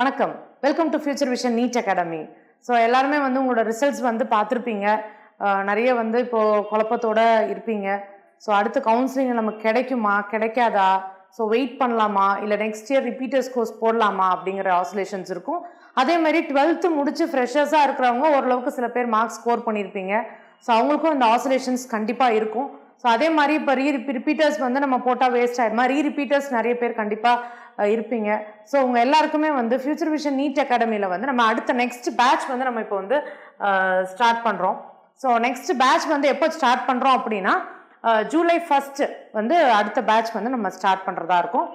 வணக்கம். Welcome to future vision NEET academy so எல்லாருமே வந்து உங்களோட ரிசல்ட்ஸ் வந்து பார்த்துருப்பீங்க. நிறைய வந்து இப்போது குழப்பத்தோட இருப்பீங்க. ஸோ அடுத்து கவுன்சிலிங் நமக்கு கிடைக்குமா? கிடைக்காதா? ஸோ வெயிட் பண்ணலாமா? இல்லை நெக்ஸ்ட் இயர் ரிப்பீட்டர்ஸ் கோர்ஸ் போடலாமா? அப்படிங்கிற ஆசோலேஷன்ஸ் இருக்கும். அதே மாதிரி டுவெல்த்து முடிச்சு ஃப்ரெஷர்ஸாக இருக்கிறவங்க ஓரளவுக்கு சில பேர் மார்க்ஸ் ஸ்கோர் பண்ணியிருப்பீங்க ஸோ அவங்களுக்கும் இந்த ஆசோலேஷன்ஸ் கண்டிப்பாக இருக்கும். ஸோ அதே மாதிரி இப்போ ரீ ரிப்பீட்டர்ஸ் வந்து நம்ம போட்டால் வேஸ்ட் ஆயிடுமா? ரீ ரிப்பீட்டர்ஸ் நிறைய பேர் கண்டிப்பாக இருப்பீங்க. ஸோ உங்கள் எல்லாருக்குமே வந்து ஃபியூச்சர் விஷன் நீட் அகாடமியில் வந்து நம்ம அடுத்த நெக்ஸ்ட் பேட்ச் வந்து நம்ம இப்போ வந்து ஸ்டார்ட் பண்ணுறோம் ஸோ நெக்ஸ்ட் பேட்ச் வந்து எப்போ ஸ்டார்ட் பண்ணுறோம் அப்படின்னா ஜூலை ஃபஸ்ட்டு வந்து அடுத்த பேட்ச் வந்து நம்ம ஸ்டார்ட் பண்ணுறதா இருக்கும்.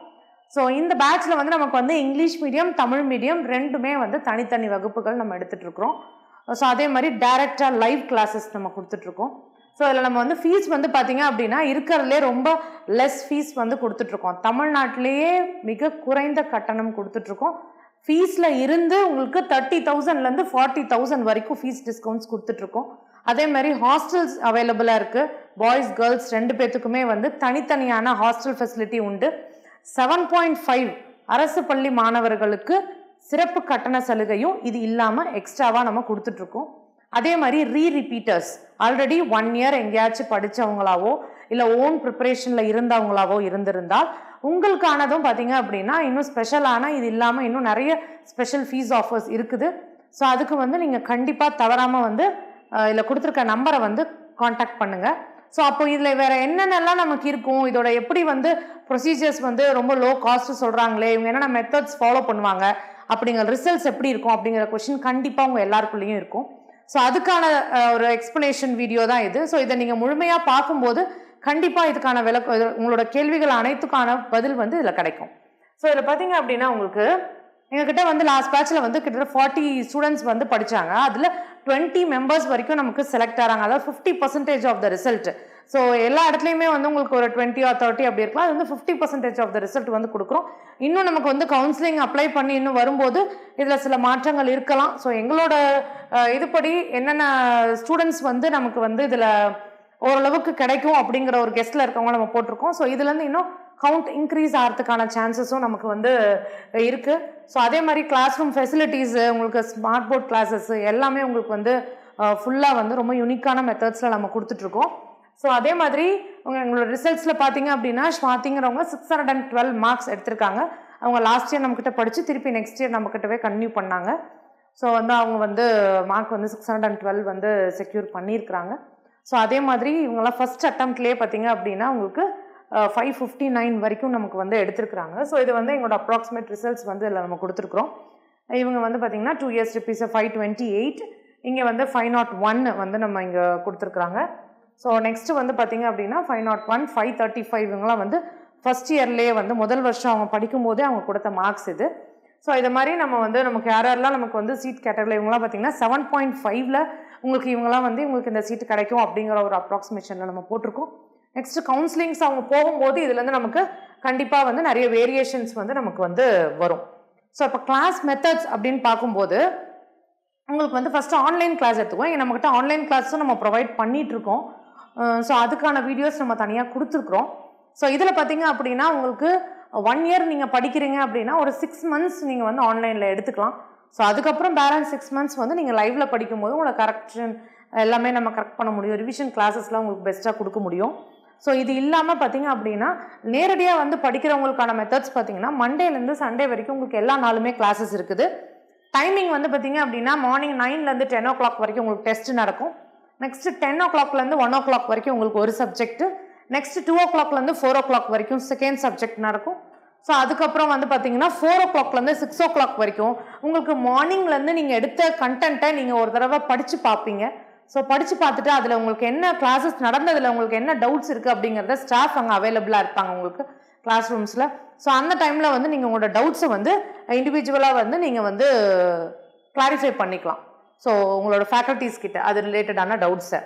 ஸோ இந்த பேட்ச்சில் வந்து நமக்கு வந்து இங்கிலீஷ் மீடியம் தமிழ் மீடியம் ரெண்டுமே வந்து தனித்தனி வகுப்புகள் நம்ம எடுத்துகிட்ருக்குறோம் ஸோ அதே மாதிரி டேரெக்டாக லைவ் கிளாஸஸ் நம்ம கொடுத்துட்ருக்கோம் ஸோ இதில் நம்ம வந்து ஃபீஸ் வந்து பார்த்தீங்க அப்படின்னா இருக்கிறதுலே ரொம்ப லெஸ் ஃபீஸ் வந்து கொடுத்துட்ருக்கோம். தமிழ்நாட்டிலேயே மிக குறைந்த கட்டணம் கொடுத்துட்ருக்கோம். ஃபீஸில் இருந்து உங்களுக்கு தேர்ட்டி தௌசண்ட்லேருந்து ஃபார்ட்டி தௌசண்ட் வரைக்கும் ஃபீஸ் டிஸ்கவுண்ட்ஸ் கொடுத்துட்ருக்கோம். அதே மாதிரி ஹாஸ்டல்ஸ் அவைலபிளாக இருக்குது பாய்ஸ் கேர்ள்ஸ் ரெண்டு பேர்த்துக்குமே வந்து தனித்தனியான ஹாஸ்டல் ஃபெசிலிட்டி உண்டு. செவன் பாயிண்ட் ஃபைவ் அரசு பள்ளி மாணவர்களுக்கு சிறப்பு கட்டண சலுகையும் இது இல்லாமல் எக்ஸ்ட்ராவாக நம்ம கொடுத்துட்ருக்கோம். அதே மாதிரி re repeaters already one year எங்கேயாச்சும் படித்தவங்களாவோ இல்லை ஓன் ப்ரிப்பரேஷனில் இருந்தவங்களாவோ இருந்திருந்தால் உங்களுக்கானதும் பார்த்தீங்க அப்படின்னா இன்னும் ஸ்பெஷலான இது இல்லாமல் இன்னும் நிறைய ஸ்பெஷல் ஃபீஸ் ஆஃபர்ஸ் இருக்குது. ஸோ அதுக்கு வந்து நீங்கள் கண்டிப்பாக தவறாமல் வந்து இதில் கொடுத்துருக்க நம்பரை வந்து காண்டாக்ட் பண்ணுங்கள் ஸோ அப்போ இதில் வேறு என்னென்னலாம் நமக்கு இருக்கும்? இதோட எப்படி வந்து ப்ரொசீஜர்ஸ் வந்து ரொம்ப லோ காஸ்ட் சொல்கிறாங்களே இவங்க என்னென்ன மெத்தட்ஸ் ஃபாலோ பண்ணுவாங்க? அப்படிங்கிற ரிசல்ட்ஸ் எப்படி இருக்கும்? அப்படிங்கிற கொஷின் கண்டிப்பாக உங்கள் எல்லாருக்குள்ளேயும் இருக்கும். ஸோ அதுக்கான ஒரு எக்ஸ்பிளனேஷன் வீடியோ தான் இது. ஸோ இதை நீங்கள் முழுமையாக பார்க்கும்போது கண்டிப்பாக இதுக்கான விளக்கம் இது- உங்களோட கேள்விகள் அனைத்துக்கான பதில் வந்து இதில் கிடைக்கும். ஸோ இதில் பார்த்தீங்க அப்படின்னா உங்களுக்கு எங்ககிட்ட வந்து லாஸ்ட் பேட்சில் வந்து கிட்டத்தட்ட ஃபார்ட்டி ஸ்டூடெண்ட்ஸ் வந்து படிச்சாங்க. அதில் டுவெண்ட்டி மெம்பர்ஸ் வரைக்கும் நமக்கு செலக்ட் ஆகிறாங்க அதாவது fifty percentage of the result so எல்லா இடத்துலையுமே வந்து உங்களுக்கு ஒரு டுவெண்ட்டி ஆர் தேர்ட்டி அப்படி இருக்கலாம். அது வந்து fifty percentage of the result வந்து கொடுக்குறோம். இன்னும் நமக்கு வந்து கவுன்சிலிங் அப்ளை பண்ணி இன்னும் வரும்போது இதில் சில மாற்றங்கள் இருக்கலாம். ஸோ எங்களோட இதுபடி என்னென்ன ஸ்டூடெண்ட்ஸ் வந்து நமக்கு வந்து இதில் ஓரளவுக்கு கிடைக்கும் அப்படிங்கிற ஒரு கெஸ்ட்டில் இருக்கவங்க நம்ம போட்டிருக்கோம். ஸோ இதுலேருந்து இன்னும் கவுண்ட் இன்க்ரீஸ் ஆகிறதுக்கான சான்சஸும் நமக்கு வந்து இருக்குது ஸோ அதே மாதிரி கிளாஸ் ரூம் ஃபெசிலிட்டிஸு உங்களுக்கு ஸ்மார்ட் போர்ட் கிளாஸஸ் எல்லாமே உங்களுக்கு வந்து ஃபுல்லாக வந்து ரொம்ப யூனிக்கான மெத்தட்ஸில் நம்ம கொடுத்துட்ருக்கோம். ஸோ அதே மாதிரி உங்க எங்களோட ரிசல்ட்ஸில் பார்த்தீங்க அப்படின்னா ஸ்வாதிங்கிறவங்க six hundred and twelve marks எடுத்திருக்காங்க. அவங்க லாஸ்ட் இயர் நம்மக்கிட்ட படித்து திருப்பி நெக்ஸ்ட் இயர் நம்மக்கிட்டவே கன்டினியூ பண்ணாங்க. ஸோ வந்து அவங்க வந்து மார்க் வந்து சிக்ஸ் ஹண்ட்ரட் அண்ட் டுவெல் வந்து செக்யூர் பண்ணியிருக்கிறாங்க. ஸோ அதே மாதிரி இவங்கெல்லாம் ஃபர்ஸ்ட் அட்டம்ப்ட்லேயே பார்த்தீங்க அப்படின்னா உங்களுக்கு ஃபைவ் ஃபிஃப்டி நைன் வரைக்கும் நமக்கு வந்து எடுத்திருக்கிறாங்க. ஸோ இது வந்து எங்களோட அப்ராக்சிமேட் ரிசல்ட்ஸ் வந்து இதில் நம்ம கொடுத்துருக்குறோம். இவங்க வந்து பார்த்தீங்கன்னா two years rupees five twenty eight இங்கே வந்து ஃபைவ் நாட் ஒன் வந்து நம்ம இங்கே கொடுத்துருக்குறாங்க. ஸோ நெக்ஸ்ட்டு வந்து பார்த்தீங்க அப்படின்னா five nought one five thirty five இவங்களாம் வந்து ஃபர்ஸ்ட் இயர்லேயே வந்து முதல் வருஷம் அவங்க படிக்கும்போதே அவங்க கொடுத்த மார்க்ஸ் இது. ஸோ இது மாதிரி நம்ம வந்து நமக்கு யார் யாரெல்லாம் நமக்கு வந்து சீட் கேட்டகரியில் இவங்களாம் பார்த்தீங்கன்னா செவன் பாயிண்ட் ஃபைவ்ல உங்களுக்கு இவங்களாம் வந்து உங்களுக்கு இந்த சீட் கிடைக்கும் அப்படிங்கிற ஒரு அப்ராக்சிமேஷனில் நம்ம போட்டிருக்கோம். நெக்ஸ்ட் கவுன்சிலிங்ஸ் அவங்க போகும்போது இதுலேருந்து நமக்கு கண்டிப்பாக வந்து நிறைய வேரியேஷன்ஸ் வந்து நமக்கு வந்து வரும். ஸோ இப்போ கிளாஸ் மெத்தட்ஸ் அப்படின்னு பார்க்கும்போது உங்களுக்கு வந்து ஃபஸ்ட்டு ஆன்லைன் கிளாஸ் எடுத்துக்குவோம். இங்கே நம்மக்கிட்ட ஆன்லைன் கிளாஸும் நம்ம ப்ரொவைட் பண்ணிகிட்ருக்கோம் ஸோ அதுக்கான வீடியோஸ் நம்ம தனியாக கொடுத்துருக்குறோம். ஸோ இதில் பார்த்தீங்க அப்படின்னா உங்களுக்கு ஒன் இயர் நீங்கள் படிக்கிறீங்க அப்படின்னா ஒரு சிக்ஸ் மந்த்ஸ் நீங்கள் வந்து ஆன்லைனில் எடுத்துக்கலாம். ஸோ அதுக்கப்புறம் பேலன்ஸ் சிக்ஸ் மந்த்ஸ் வந்து நீங்கள் லைவில் படிக்கும்போது உங்களை கரெக்ஷன் எல்லாமே நம்ம கரெக்ட் பண்ண முடியும். ரிவிஷன் கிளாஸஸ்லாம் உங்களுக்கு பெஸ்ட்டாக கொடுக்க முடியும். ஸோ இது இல்லாமல் பார்த்தீங்க அப்படின்னா நேரடியாக வந்து படிக்கிறவங்களுக்கான மெத்தட்ஸ் பார்த்தீங்கன்னா மண்டேலேருந்து சண்டே வரைக்கும் உங்களுக்கு எல்லா நாளுமே கிளாஸஸ் இருக்குது. டைமிங் வந்து பார்த்தீங்க அப்படின்னா மார்னிங் நைன்லேருந்து டென் ஓ கிளாக் வரைக்கும் உங்களுக்கு டெஸ்ட் நடக்கும். நெக்ஸ்ட் டென் ஓ கிளாக்லேருந்து ஒன் ஓ கிளாக் வரைக்கும் உங்களுக்கு ஒரு சப்ஜெக்ட் நெக்ஸ்ட் டூ ஓ கிளாக்லேருந்து ஃபோர் ஓ கிளாக் வரைக்கும் செகண்ட் சப்ஜெக்ட் நடக்கும். ஸோ அதுக்கப்புறம் வந்து பார்த்தீங்கன்னா ஃபோர் ஓ கிளாக்லேருந்து சிக்ஸ் ஓ கிளாக் வரைக்கும் உங்களுக்கு மார்னிங்லேருந்து நீங்கள் எடுத்த கண்டென்ட்டை நீங்கள் ஒரு தடவை படித்து பார்ப்பீங்க ஸோ படித்து பார்த்துட்டு அதில் உங்களுக்கு என்ன கிளாஸஸ் நடந்ததில் உங்களுக்கு என்ன டவுட்ஸ் இருக்குது அப்படிங்கிறத ஸ்டாஃப் அங்கே அவைலபிளாக இருப்பாங்க உங்களுக்கு கிளாஸ் ரூம்ஸில் ஸோ அந்த டைமில் வந்து நீங்கள் உங்களோட டவுட்ஸை வந்து இண்டிவிஜுவலாக வந்து நீங்கள் வந்து கிளாரிஃபை பண்ணிக்கலாம். ஸோ உங்களோட ஃபேக்கல்ட்டிஸ் கிட்ட அது ரிலேட்டடான டவுட்ஸை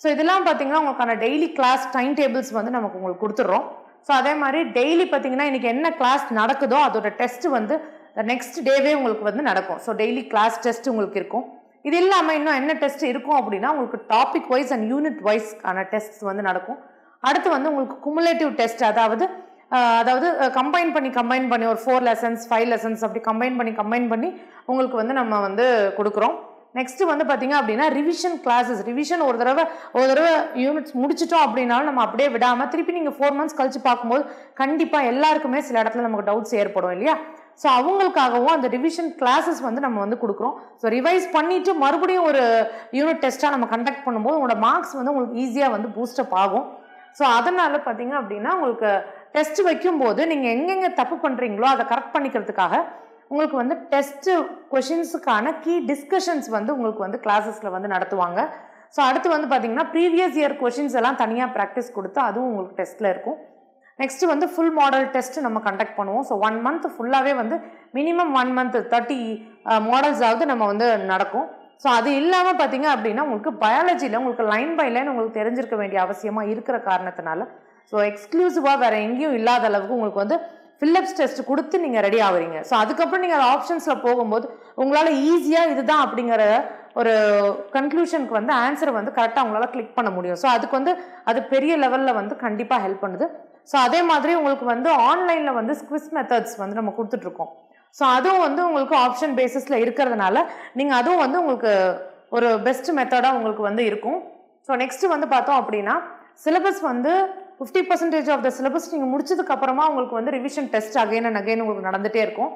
ஸோ இதெல்லாம் பார்த்தீங்கன்னா உங்களுக்கான டெய்லி கிளாஸ் டைம் டேபிள்ஸ் வந்து நமக்கு உங்களுக்கு கொடுத்துட்றோம் ஸோ அதே மாதிரி டெய்லி பார்த்தீங்கன்னா இன்றைக்கி என்ன கிளாஸ் நடக்குதோ அதோட டெஸ்ட் வந்து நெக்ஸ்ட் டேவே உங்களுக்கு வந்து நடக்கும். ஸோ டெய்லி கிளாஸ் டெஸ்ட் உங்களுக்கு இருக்கும். இது இல்லாமல் இன்னும் என்ன டெஸ்ட் இருக்கும் அப்படின்னா உங்களுக்கு டாபிக் வைஸ் அண்ட் யூனிட் வைஸ்க்கான டெஸ்ட் வந்து நடக்கும். அடுத்து வந்து உங்களுக்கு குமுலேட்டிவ் டெஸ்ட் அதாவது அதாவது கம்பைன் பண்ணி கம்பைன் பண்ணி ஒரு ஃபோர் லெசன்ஸ் ஃபைவ் லெசன்ஸ் அப்படி கம்பைன் பண்ணி கம்பைன் பண்ணி உங்களுக்கு வந்து நம்ம வந்து கொடுக்குறோம். நெக்ஸ்ட் வந்து பார்த்தீங்க அப்படின்னா ரிவிஷன் கிளாஸஸ் ரிவிஷன் ஒரு தடவை ஒரு தடவை யூனிட்ஸ் முடிச்சிட்டோம் அப்படின்னாலும் நம்ம அப்படியே விடாமல் திருப்பி நீங்கள் ஃபோர் மந்த்ஸ் கழிச்சு பார்க்கும்போது கண்டிப்பாக எல்லாருக்குமே சில இடத்துல நமக்கு டவுட்ஸ் ஏற்படும் இல்லையா? ஸோ அவங்களுக்காகவும் அந்த ரிவிஷன் கிளாஸஸ் வந்து நம்ம வந்து கொடுக்குறோம். ஸோ ரிவைஸ் பண்ணிட்டு மறுபடியும் ஒரு யூனிட் டெஸ்ட்டாக நம்ம கண்டக்ட் பண்ணும்போது உங்களோட மார்க்ஸ் வந்து உங்களுக்கு ஈஸியாக வந்து பூஸ்டப் ஆகும். ஸோ அதனால் பார்த்தீங்க அப்படின்னா உங்களுக்கு டெஸ்ட் வைக்கும்போது நீங்கள் எங்கெங்கே தப்பு பண்ணுறீங்களோ அதை கரெக்ட் பண்ணிக்கிறதுக்காக உங்களுக்கு வந்து டெஸ்ட்டு கொஷின்ஸுக்கான கீ டிஸ்கஷன்ஸ் வந்து உங்களுக்கு வந்து கிளாஸஸில் வந்து நடத்துவாங்க. ஸோ அடுத்து வந்து பார்த்தீங்கன்னா ப்ரீவியஸ் இயர் கொஷின்ஸ் எல்லாம் தனியாக ப்ராக்டிஸ் கொடுத்து அதுவும் உங்களுக்கு டெஸ்ட்டில் இருக்கும். நெக்ஸ்ட் வந்து ஃபுல் மாடல் டெஸ்ட் நம்ம கண்டக்ட் பண்ணுவோம். ஸோ ஒன் மந்த் ஃபுல்லாகவே வந்து மினிமம் ஒன் மந்த் தேர்ட்டி மாடல்ஸாவது நம்ம வந்து நடக்கும். ஸோ அது இல்லாமல் பார்த்தீங்க அப்படின்னா உங்களுக்கு பயாலஜியில் உங்களுக்கு லைன் பை லைன் உங்களுக்கு தெரிஞ்சிருக்க வேண்டிய அவசியமாக இருக்கிற காரணத்தினால ஸோ எக்ஸ்க்ளூசிவாக வேறு எங்கேயும் இல்லாத அளவுக்கு உங்களுக்கு வந்து ஃபில்லப்ஸ் டெஸ்ட் கொடுத்து நீங்கள் ரெடி ஆகுறீங்க ஸோ அதுக்கப்புறம் நீங்கள் அந்த ஆப்ஷன்ஸில் போகும்போது உங்களால் ஈஸியாக இதுதான் அப்படிங்கிற ஒரு கன்க்ளூஷனுக்கு வந்து ஆன்சரை வந்து கரெக்டாக உங்களால் கிளிக் பண்ண முடியும். ஸோ அதுக்கு வந்து அது பெரிய லெவலில் வந்து கண்டிப்பாக ஹெல்ப் பண்ணுது. ஸோ அதே மாதிரி உங்களுக்கு வந்து ஆன்லைனில் வந்து ஸ்குவிஸ் மெத்தட்ஸ் வந்து நம்ம கொடுத்துட்ருக்கோம். ஸோ அதுவும் வந்து உங்களுக்கு ஆப்ஷன் பேசிஸில் இருக்கிறதுனால நீங்கள் அதுவும் வந்து உங்களுக்கு ஒரு பெஸ்ட் மெத்தடாக உங்களுக்கு வந்து இருக்கும். ஸோ நெக்ஸ்ட்டு வந்து பார்த்தோம் அப்படின்னா சிலபஸ் வந்து fifty percentage of the syllabus நீங்கள் முடிச்சதுக்கு அப்புறமா உங்களுக்கு வந்து revision test again and again உங்களுக்கு நடந்துகிட்டே இருக்கும்.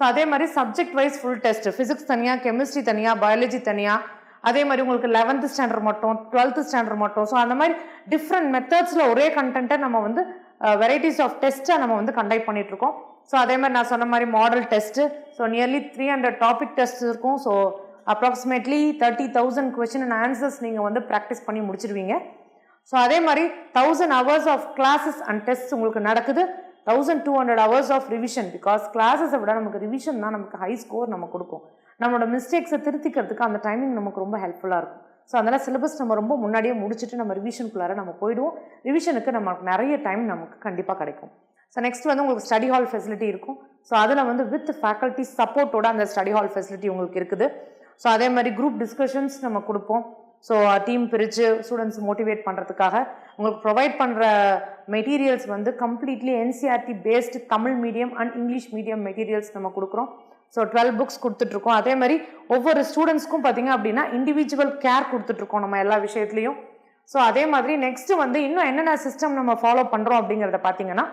ஸோ அதே மாதிரி subject wise full test physics தனியாக கெமிஸ்ட்ரி தனியாக பயாலஜி தனியாக அதே மாதிரி உங்களுக்கு லெவன்த்து ஸ்டாண்டர்ட் மட்டும் டுவெல்த்து ஸ்டாண்டர்ட் மட்டும். ஸோ அந்த மாதிரி டிஃப்ரெண்ட் மெத்தட்ஸில் ஒரே கண்டென்ட்டை நம்ம வந்து வெரைட்டிஸ் ஆஃப் டெஸ்ட்டை நம்ம வந்து கண்டக்ட் பண்ணிகிட்ருக்கோம் இருக்கோம் ஸோ அதே மாதிரி நான் சொன்ன மாதிரி model test so nearly three hundred topic test இருக்கும். So approximately thirty thousand question and answers நீங்கள் வந்து ப்ராக்டிஸ் பண்ணி முடிச்சிருவீங்க. ஸோ அதே மாதிரி thousand hours of classes and test உங்களுக்கு நடக்குது. Thousand two hundred hours of revision because கிளாஸஸை விட நமக்கு ரிவிஷன் தான் நமக்கு ஹை ஸ்கோர் நம்ம கொடுக்கும். நம்மளோட மிஸ்டேக்ஸை திருத்திக்கிறதுக்கு அந்த டைமிங் நமக்கு ரொம்ப ஹெல்ப்ஃபுல்லாக இருக்கும். ஸோ அதனால் சிலபஸ் நம்ம ரொம்ப முன்னாடியே முடிச்சுட்டு நம்ம ரிவிஷனுக்குள்ளார நம்ம போயிடுவோம். ரிவிஷனுக்கு நமக்கு நிறைய டைம் நமக்கு கண்டிப்பாக கிடைக்கும். ஸோ நெக்ஸ்ட் வந்து உங்களுக்கு ஸ்டடி ஹால் ஃபெசிலிட்டி இருக்கும். ஸோ அதில் வந்து வித் ஃபேக்கல்ட்டி சப்போர்ட்டோட அந்த ஸ்டடி ஹால் ஃபெசிலிட்டி உங்களுக்கு இருக்குது. ஸோ அதே மாதிரி குரூப் டிஸ்கஷன்ஸ் நம்ம கொடுப்போம். ஸோ டீம் பிரித்து ஸ்டூடெண்ட்ஸ் மோட்டிவேட் பண்ணுறதுக்காக உங்களுக்கு ப்ரொவைட் பண்ணுற மெட்டீரியல்ஸ் வந்து completely NCERT based Tamil medium and English medium materials நம்ம கொடுக்குறோம். ஸோ டுவெல் புக்ஸ் கொடுத்துட்ருக்கோம் அதே மாதிரி ஒவ்வொரு ஸ்டூடெண்ட்ஸ்க்கும் பார்த்தீங்க அப்படின்னா இண்டிவிஜுவல் கேர் கொடுத்துட்ருக்கோம் நம்ம எல்லா விஷயத்துலையும். ஸோ அதே மாதிரி நெக்ஸ்ட்டு வந்து இன்னும் என்னென்ன சிஸ்டம் நம்ம ஃபாலோ பண்ணுறோம் அப்படிங்கிறத பார்த்தீங்கன்னா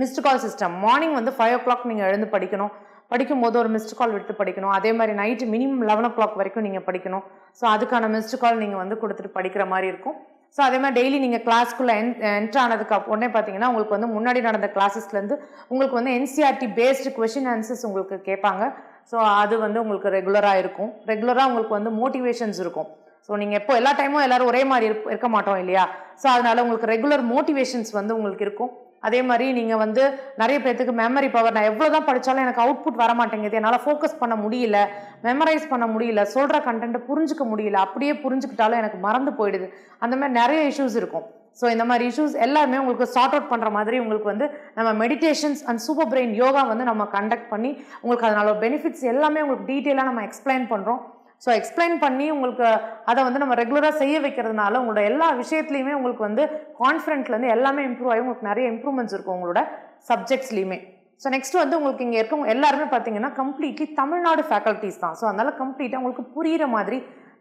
மிஸ்டு கால் சிஸ்டம் மார்னிங் வந்து ஃபைவ் ஓ கிளாக் நீங்கள் எழுந்து படிக்கணும். படிக்கும்போது ஒரு மிஸ்டு கால் விட்டு படிக்கணும். அதே மாதிரி night minimum eleven o'clock வரைக்கும் நீங்கள் படிக்கணும். ஸோ அதுக்கான மிஸ்டு கால் நீங்கள் வந்து கொடுத்துட்டு படிக்கிற மாதிரி இருக்கும். ஸோ அதே மாதிரி டெய்லி நீங்கள் கிளாஸ்க்குள்ளே என் என்ட்ரு ஆனதுக்கு உடனே பார்த்தீங்கன்னா உங்களுக்கு வந்து முன்னாடி நடந்த கிளாஸஸ்லேருந்து உங்களுக்கு வந்து என்சிஆர்டி பேஸ்டு கொஷின் ஆன்சர்ஸ் உங்களுக்கு கேட்பாங்க. ஸோ அது வந்து உங்களுக்கு ரெகுலராக இருக்கும். ரெகுலராக உங்களுக்கு வந்து மோட்டிவேஷன்ஸ் இருக்கும். ஸோ நீங்கள் எப்போ எல்லா டைமும் எல்லோரும் ஒரே மாதிரி இருக்க மாட்டோம் இல்லையா? ஸோ அதனால் உங்களுக்கு ரெகுலர் மோட்டிவேஷன்ஸ் வந்து உங்களுக்கு இருக்கும். அதே மாதிரி நீங்கள் வந்து நிறைய பேர்த்துக்கு மெமரி பவர் நான் எவ்வளோ தான் படித்தாலும் எனக்கு அவுட்புட் வர மாட்டேங்குது என்னால் ஃபோக்கஸ் பண்ண முடியல மெமரைஸ் பண்ண முடியல சொல்கிற கண்டென்ட்டை புரிஞ்சுக்க முடியல அப்படியே புரிஞ்சுக்கிட்டாலும் எனக்கு மறந்து போயிடுது. அந்த மாதிரி நிறைய இஷ்யூஸ் இருக்கும். ஸோ இந்த மாதிரி இஷ்யூஸ் எல்லாருமே உங்களுக்கு சார்ட் அவுட் பண்ணுற மாதிரி உங்களுக்கு வந்து நம்ம meditations and super brain yoga வந்து நம்ம கண்டக்ட் பண்ணி உங்களுக்கு அதனால பெனிஃபிட்ஸ் எல்லாமே உங்களுக்கு டீட்டெயிலாக நம்ம எக்ஸ்பிளைன் பண்ணுறோம் ஸோ எக்ஸ்பிளைன் பண்ணி உங்களுக்கு அதை வந்து நம்ம ரெகுலராக செய்ய வைக்கிறதுனால உங்களோட எல்லா விஷயத்துலையுமே உங்களுக்கு வந்து கான்ஃபிடென்ட்லேருந்து எல்லாமே இம்ப்ரூவ் ஆகி உங்களுக்கு நிறைய இம்ப்ரூவ்மெண்ட்ஸ் இருக்கும் உங்களோட சப்ஜெக்ட்ஸ்லையுமே ஸோ நெக்ஸ்ட் வந்து உங்களுக்கு இங்கே இருக்கவங்க எல்லாருமே பார்த்தீங்கன்னா கம்ப்ளீட்லி தமிழ்நாடு ஃபேக்கல்ட்டிஸ் தான். ஸோ அதனால் கம்ப்ளீட்டாக உங்களுக்கு புரிகிற மாதிரி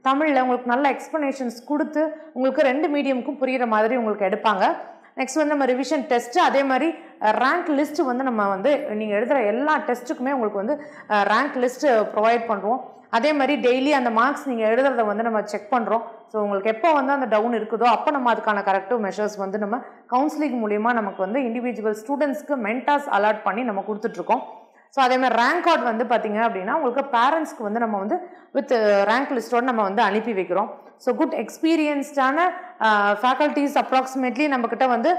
தமிழில் உங்களுக்கு நல்ல எக்ஸ்ப்ளனேஷன்ஸ் கொடுத்து உங்களுக்கு ரெண்டு மீடியமுக்கும் புரிகிற மாதிரி உங்களுக்கு எடுப்பாங்க. நெக்ஸ்ட் வந்து நம்ம ரிவிஷன் டெஸ்ட்டு அதே மாதிரி ரேங்க் லிஸ்ட்டு வந்து நம்ம வந்து நீங்கள் எழுதுகிற எல்லா டெஸ்ட்டுக்குமே உங்களுக்கு வந்து ரேங்க் லிஸ்ட்டு ப்ரொவைட் பண்ணுறோம் அதே மாதிரி டெய்லி அந்த மார்க்ஸ் நீங்கள் எழுதுறத வந்து நம்ம செக் பண்ணுறோம் ஸோ உங்களுக்கு எப்போ வந்து அந்த டவுன் இருக்குதோ அப்போ நம்ம அதுக்கான கரெக்டிவ் மெஷர்ஸ் வந்து நம்ம கவுன்சிலிங் மூலியமாக நமக்கு வந்து இண்டிவிஜுவல் ஸ்டூடெண்ட்ஸ்க்கு மென்டாஸ் அலாட் பண்ணி நம்ம கொடுத்துட்ருக்கோம். ஸோ அதே மாதிரி ரேங்க் கார்டு வந்து பார்த்தீங்க அப்படின்னா உங்களுக்கு பேரண்ட்ஸ்க்கு வந்து நம்ம வந்து வித் ரேங்க் லிஸ்ட்டோட நம்ம வந்து அனுப்பி வைக்கிறோம். ஸோ குட் எக்ஸ்பீரியன்ஸ்டான ஃபேக்கல்ட்டிஸ் அப்ராக்சிமேட்லி நம்மக்கிட்ட வந்து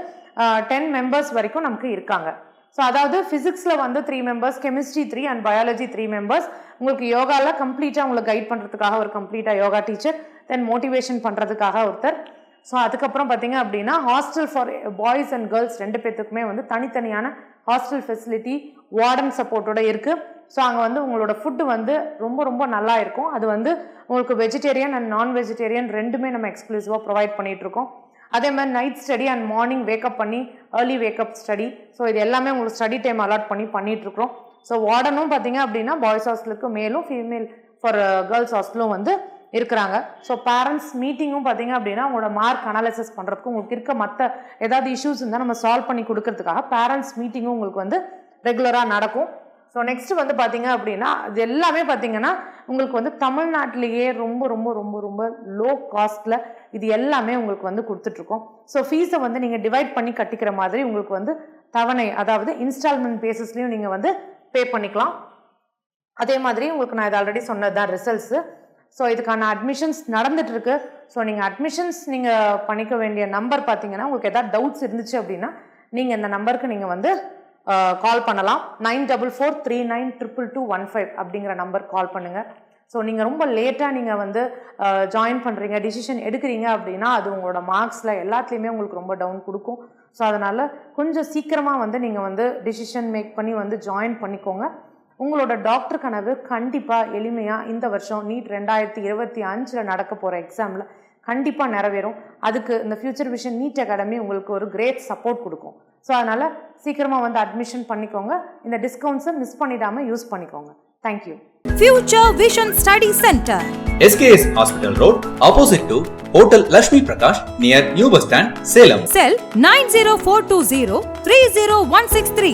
டென் மெம்பர்ஸ் வரைக்கும் நமக்கு இருக்காங்க. ஸோ அதாவது ஃபிசிக்ஸில் வந்து three members chemistry three and biology three members உங்களுக்கு யோகாவில் கம்ப்ளீட்டாக உங்களுக்கு கைட் பண்ணுறதுக்காக ஒரு கம்ப்ளீட்டாக யோகா டீச்சர் தென் மோட்டிவேஷன் பண்ணுறதுக்காக ஒருத்தர். ஸோ அதுக்கப்புறம் பார்த்தீங்க அப்படின்னா hostel for boys and girls ரெண்டு பேர்த்துக்குமே வந்து தனித்தனியான ஹாஸ்டல் ஃபெசிலிட்டி வார்டன் சப்போர்ட்டோட இருக்குது ஸோ அங்கே வந்து உங்களோட ஃபுட்டு வந்து ரொம்ப ரொம்ப நல்லா இருக்கும். அது வந்து உங்களுக்கு வெஜிடேரியன் அண்ட் நான் வெஜிடேரியன் ரெண்டுமே நம்ம எக்ஸ்க்ளூசிவாக ப்ரொவைட் பண்ணிகிட்ருக்கோம் அதே மாதிரி night study and morning wake up பண்ணி early wake up study so இது எல்லாமே உங்களுக்கு ஸ்டடி டைம் அலாட் பண்ணி பண்ணிட்டு இருக்கிறோம் ஸோ வார்டனும் பார்த்தீங்க அப்படின்னா பாய்ஸ் ஹாஸ்டலுக்கு மேலும் ஃபீமேல் ஃபார் கேர்ள்ஸ் ஹாஸ்டலும் வந்து இருக்கிறாங்க. ஸோ பேரண்ட்ஸ் மீட்டிங்கும் பார்த்தீங்க அப்படின்னா உங்களோட மார்க் அனாலிசிஸ் பண்ணுறதுக்கு உங்களுக்கு இருக்க மற்ற ஏதாவது இஷ்யூஸ் இருந்தால் நம்ம சால்வ் பண்ணி கொடுக்கறதுக்காக பேரண்ட்ஸ் மீட்டிங்கும் உங்களுக்கு வந்து ரெகுலராக நடக்கும். ஸோ நெக்ஸ்ட் வந்து பார்த்தீங்க அப்படின்னா அது எல்லாமே பார்த்தீங்கன்னா உங்களுக்கு வந்து தமிழ்நாட்டிலேயே ரொம்ப ரொம்ப ரொம்ப ரொம்ப லோ காஸ்ட்டில் இது எல்லாமே உங்களுக்கு வந்து கொடுத்துட்ருக்கோம். ஸோ ஃபீஸை வந்து நீங்கள் டிவைட் பண்ணி கட்டிக்கிற மாதிரி உங்களுக்கு வந்து தவணை அதாவது இன்ஸ்டால்மெண்ட் பேசிஸ்லையும் நீங்கள் வந்து பே பண்ணிக்கலாம். அதே மாதிரி உங்களுக்கு நான் இது ஆல்ரெடி சொன்னது தான் ரிசல்ட்ஸு ஸோ இதுக்கான அட்மிஷன்ஸ் நடந்துட்டுருக்கு ஸோ நீங்கள் அட்மிஷன்ஸ் நீங்கள் பண்ணிக்க வேண்டிய நம்பர் பார்த்தீங்கன்னா உங்களுக்கு எதாவது டவுட்ஸ் இருந்துச்சு அப்படின்னா நீங்கள் இந்த நம்பருக்கு நீங்கள் வந்து கால் பண்ணலாம். Nine double four three nine triple two one five அப்படிங்கிற நம்பர் கால் பண்ணுங்கள் ஸோ நீங்கள் ரொம்ப லேட்டாக நீங்கள் வந்து ஜாயின் பண்ணுறீங்க டிசிஷன் எடுக்கிறீங்க அப்படின்னா அது உங்களோட மார்க்ஸில் எல்லாத்துலேயுமே உங்களுக்கு ரொம்ப டவுன் கொடுக்கும். ஸோ அதனால் கொஞ்சம் சீக்கிரமாக வந்து நீங்கள் வந்து டிசிஷன் மேக் பண்ணி வந்து ஜாயின் பண்ணிக்கோங்க. உங்களோட டாக்டர் கனவு கண்டிப்பாக எளிமையாக இந்த வருஷம் நீட் ரெண்டாயிரத்தி இருபத்தி அஞ்சில் நடக்க போகிற எக்ஸாமில் கண்டிப்பாக நிறைவேறும் அதுக்கு இந்த ஃபியூச்சர் விஷன் நீட் அகாடமி உங்களுக்கு ஒரு கிரேட் சப்போர்ட் கொடுக்கும் ஸோ அதனால் சீக்கிரமாக வந்து அட்மிஷன் பண்ணிக்கோங்க இந்த டிஸ்கவுண்ட்ஸை மிஸ் பண்ணிடாமல் யூஸ் பண்ணிக்கோங்க thank you Future Vision Study Center. SKS Hospital Road, opposite to Hotel Lashmi Prakash, near New Bus Stand, Salem. Cell 90420 30163.